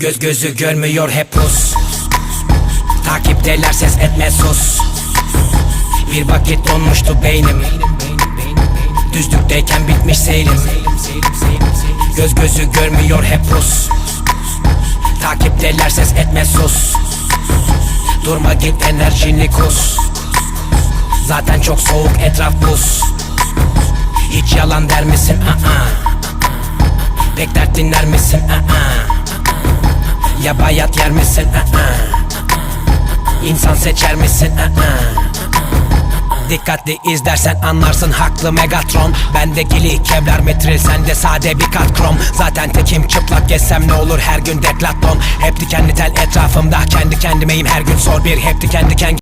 Göz gözü görmüyor hep pus Takipteler ses etme sus Bir vakit donmuştu beynim Düzlükteyken bitmiş seyrim Göz gözü görmüyor hep Rus Takipteler ses etme sus Durma git enerjini kus Zaten çok soğuk etraf buz Hiç yalan der misin? Aa. Pek dert dinler misin? Aa. Ya bayat yer misin? İnsan seçer misin? Dikkatli izlersen anlarsın haklı Megatron. Bende gili kevlar metril sende sade bir kat krom. Zaten tekim çıplak gezsem ne olur her gün deklaton Hep dikenli tel etrafımda kendi kendimeyim her gün sor bir. Hep diken diken